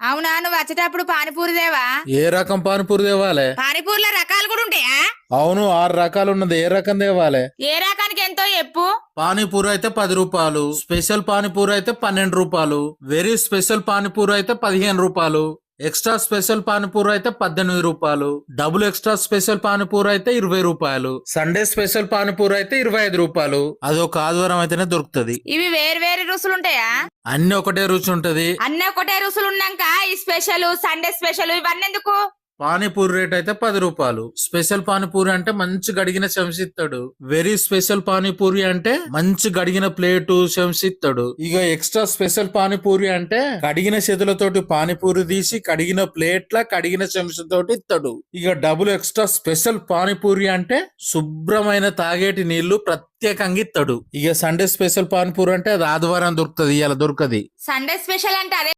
అవునా? నువ్వు వచ్చేటప్పుడు పానీపూరి దేవా? ఏ రకం పానీపూరి తేవాలే పానీపూరిలో రకాలు కూడా ఉంటాయా? అవును ఆరు రకాలు ఉన్నది. ఏ రకం తేవాలే ఏ రకానికి ఎంతో చెప్పు? పానీపూరి అయితే పది రూపాయలు స్పెషల్ పానీపూరి అయితే పన్నెండు రూపాయలు వెరీ స్పెషల్ పానీపూరి అయితే పదిహేను రూపాయలు. ఎక్స్ట్రా స్పెషల్ పానీపూరి అయితే పద్దెనిమిది రూపాయలు. డబుల్ ఎక్స్ట్రా స్పెషల్ పానీపూరి అయితే ఇరవై రూపాయలు. సండే స్పెషల్ పానీపూరి అయితే ఇరవై ఐదు రూపాయలు. అది ఒక ఆదివారం అయితేనే దొరుకుతది. ఇవి వేరు వేరు రుసులు ఉంటాయా అన్ని ఒకటే రుచి ఉంటది అన్నీ ఒకటే రుసులు ఉన్నాక ఈ స్పెషల్ సండే స్పెషల్ ఇవన్నీ ఎందుకు పానీపూరి రేట్ అయితే పది రూపాయలు. స్పెషల్ పానీపూరి అంటే మంచి గడిగిన చెంచిస్తాడు వెరీ స్పెషల్ పానీపూరి అంటే మంచి గడిగిన ప్లేటు చెంచిస్తాడు ఇక ఎక్స్ట్రా స్పెషల్ పానీపూరి అంటే కడిగిన చేతులతోటి పానీపూరి తీసి కడిగిన ప్లేట్ల కడిగిన చెంచాతోటి ఇస్తాడు ఇక డబుల్ ఎక్స్ట్రా స్పెషల్ పానీపూరి అంటే శుభ్రమైన తాగేటి నీళ్ళు ప్రత్యేకంగా ఇస్తాడు ఇక సండే స్పెషల్ పానీపూరి అంటే అది ఆదివారం దొరుకుతుంది ఇలా దొరకది. సండే స్పెషల్ అంటే అదే